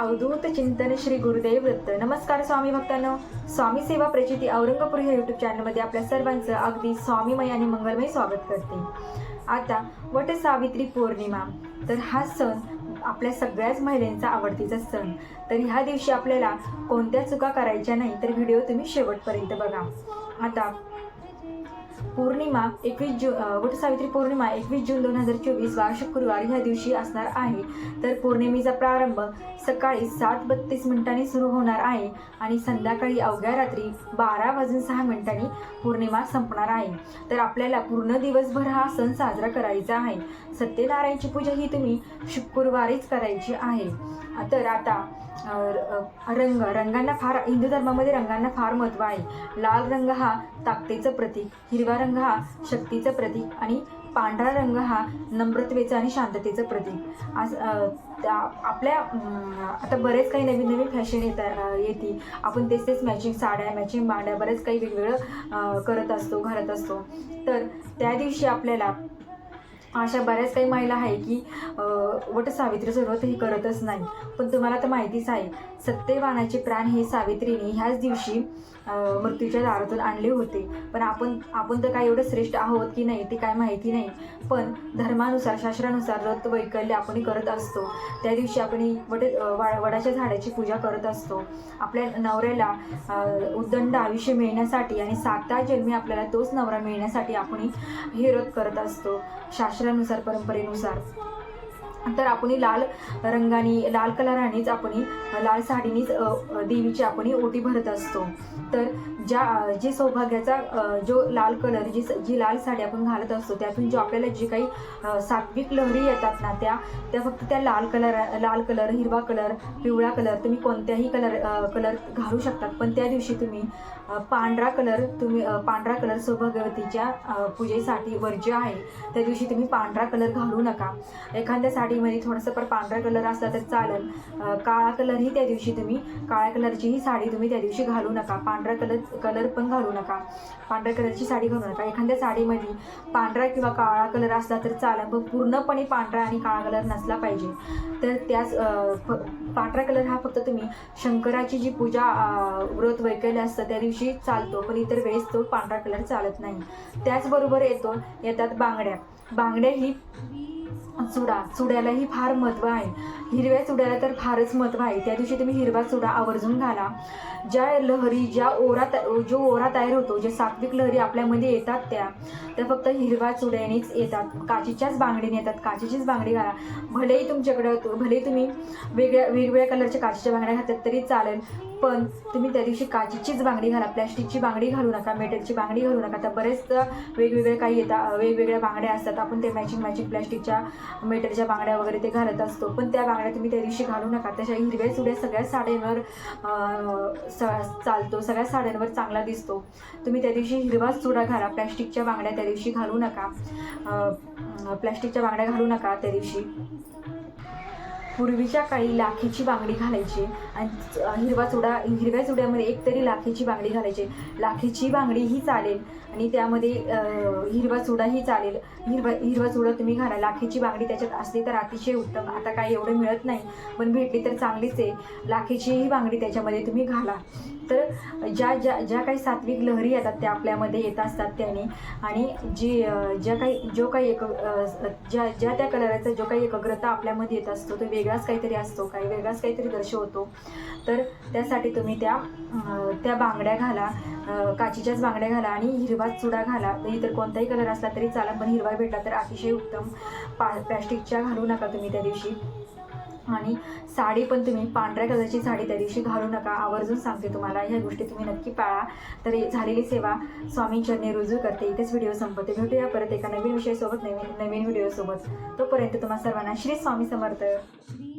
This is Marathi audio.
अवधूत चिंतन श्री गुरुदेव दत्त नमस्कार स्वामी भक्तांनो. स्वामी सेवा प्रचिती औरंगपूर या युट्यूब चॅनलमध्ये आपल्या सर्वांचं अगदी स्वामीमय आणि मंगलमय स्वागत करते. आता वट सावित्री पौर्णिमा. तर हा सण आपल्या सगळ्याच महिलांचा आवडतीचा सण. तर ह्या दिवशी आपल्याला कोणत्या चुका करायच्या नाही तर व्हिडिओ तुम्ही शेवटपर्यंत बघा. आता पौर्णिमा एकवीस जून वटसावित्री पौर्णिमा एकवीस जून दोन हजार चोवीस वार शुक्रवार ह्या दिवशी असणार आहे. तर पौर्णिमेचा प्रारंभ सकाळी सात बत्तीस मिनिटांनी सुरू होणार आहे आणि संध्याकाळी अवघ्या रात्री बारा वाजून सहा मिनिटांनी पौर्णिमा संपणार आहे. तर आपल्याला पूर्ण दिवसभर हा सण साजरा करायचा आहे. सत्यनारायणची पूजा ही तुम्ही शुक्रवारीच करायची आहे. तर आता र- रंग रंगांना फार हिंदू धर्मामध्ये रंगांना फार महत्त्व आहे. लाल रंग हा ताकदीचं प्रतीक हिरवा रंग हा शक्तीचं प्रतीक आणि पांढरा रंग हा नम्रतेचं आणि शांततेचं प्रतीक. आज त्या- आपल्या आता बरेच काही नवीन नवीन फॅशन येतात येते आपण तेच तेच मॅचिंग साड्या मॅचिंग बांड्या बरेच काही वेगवेगळं करत असतो घालत असतो. तर त्या दिवशी आपल्याला अशा बऱ्याच काही महिला आहे की वट सावित्रीचं व्रत हे करतच नाही. पण तुम्हाला तर माहितीच आहे सत्यवानाचे प्राण हे सावित्रीने ह्याच दिवशी मृत्यूच्या दारातून आणले होते. पण आपण आपण तर काय एवढं श्रेष्ठ आहोत की नाही ते काय माहिती नाही. पण धर्मानुसार शास्त्रानुसार व्रत वैकल्य आपण करत असतो. त्या दिवशी आपण वट वा- वडाच्या झाडाची पूजा करत असतो. आपल्या नवऱ्याला उद्दंड उदंड आयुष्य मिळण्यासाठी आणि साता जन्मी आपल्याला तोच नवरा मिळण्यासाठी आपण हे व्रत करत असतो. आचारानुसार परंपरेनुसार. तर आपण लाल रंगाने लाल कलरानेच आपण लाल साडीनेच देवीची आपण ओटी भरत असतो. तर ज्या जे सौभाग्याचा जो लाल कलर जी स- जी लाल साडी आपण घालत असतो त्यातून जो आपल्याला जे काही सात्विक लहरी येतात ना त्या त्या फक्त त्या लाल कलर लाल कलर हिरवा कलर पिवळा कलर तुम्ही कोणत्याही कलर कलर घालू शकतात. पण त्या दिवशी तुम्ही पांढरा कलर तुम्ही पांढरा कलर सौभाग्यवतीच्या पूजेसाठी वर्ज्य आहे त्या दिवशी तुम्ही पांढरा कलर घालू नका. एखाद्या साडीमध्ये थोडंसं पण पांढरा कलर असला तर चालेल. काळा कलरही त्या दिवशी तुम्ही काळ्या कलरचीही साडी तुम्ही त्या दिवशी घालू नका. पांढरा कलर कलर पण घालू नका. पांढऱ्या कलरची साडी घालू नका. एखाद्या साडीमध्ये पांढरा किंवा काळा कलर असला तर चालेल पण पूर्णपणे पांढरा आणि काळा कलर नसला पाहिजे. तर त्याच फ- पांढरा कलर हा फक्त तुम्ही शंकराची जी पूजा व्रत वैकल्य असतं त्या दिवशी चालतो पण इतर वेळेस तो पांढरा कलर चालत नाही. त्याचबरोबर येतो येतात बांगड्या. बांगड्या ही चुडा चुड्यालाही फार महत्त्व आहे. हिरव्या चुड्याला तर फारच महत्त्व आहे. त्या दिवशी तुम्ही हिरवा चुडा आवर्जून घाला. ज्या लहरी ज्या ओरा त- जो ओरा तयार होतो जे सात्विक लहरी आपल्यामध्ये येतात त्या त्या फक्त हिरव्या चुड्यानेच येतात. काचीच्याच बांगडीने येतात. काचीचीच बांगडी घाला. भलेही तुमच्याकडं भलेही तुम्ही वेगळ्या वेगवेगळ्या कलरच्या काचीच्या बांगड्या घातात तरी चालेल पण तुम्ही त्या दिवशी काचीचीच बांगडी घाला. प्लॅस्टिकची बांगडी घालू नका मेटलची बांगडी घालू नका. तर बरेच वेगवेगळे काही येतात वेगवेगळ्या बांगड्या असतात. आपण ते मॅचिंग मॅचिंग प्लॅस्टिकच्या मीटरच्या बांगड्या वगैरे ते घालत असतो. पण त्या बांगड्या तुम्ही त्या दिवशी घालू नका. त्याच्या हिरव्या चुड्या सगळ्या साड्यांवर स- चालतो. सगळ्या साड्यांवर चांगला दिसतो. तुम्ही त्या दिवशी हिरवाच चुडा घाला. प्लॅस्टिकच्या बांगड्या त्या दिवशी घालू नका. प्लॅस्टिकच्या बांगड्या घालू नका त्या दिवशी. पूर्वीच्या काळी लाखीची बांगडी घालायची आणि हिरवा चुडा हिरव्या चुड्यामध्ये एक तरी लाखीची बांगडी घालायची. लाखीची बांगडी ही चालेल आणि त्यामध्ये हिरवा चुडाही चालेल. हिरवा हिरवा चुडा तुम्ही घाला. लाखीची बांगडी त्याच्यात असली तर अतिशय उत्तम. आता काही एवढं मिळत नाही पण भेटली तर चांगलीच आहे. लाखीचीही बांगडी त्याच्यामध्ये तुम्ही घाला. तर ज्या ज्या ज्या काही सात्विक लहरी येतात त्या आपल्यामध्ये येत असतात त्याने. आणि जी ज्या काही जो काही एक ज्या ज्या त्या कलराचा जो काही एकाग्रता आपल्यामध्ये येत असतो तो वेगळाच काहीतरी असतो काही वेगळाच काहीतरी दर्शवतो. तर त्यासाठी तुम्ही त्या त्या बांगड्या घाला काचीच्याच बांगड्या घाला आणि हिरवाच चुडा घाला. तर इतर कोणताही कलर असला तरी चालेल पण हिरवा भेटला तर अतिशय उत्तम पा प्लॅस्टिकच्या घालू नका तुम्ही त्या दिवशी. आणि साडी पण तुम्ही पांढऱ्या कलरची साडी त्या दिवशी घालू नका. आवर्जून सांगते तुम्हाला ह्या गोष्टी तुम्ही नक्की पाळा. तर झालेली सेवा स्वामींचरणी रुजू करते. इथेच व्हिडिओ संपते. भेटूया परत एका नवीन विषयासोबत नवीन नवीन व्हिडिओसोबत. तोपर्यंत तुम्हा सर्वांना श्री स्वामी समर्थ. श्री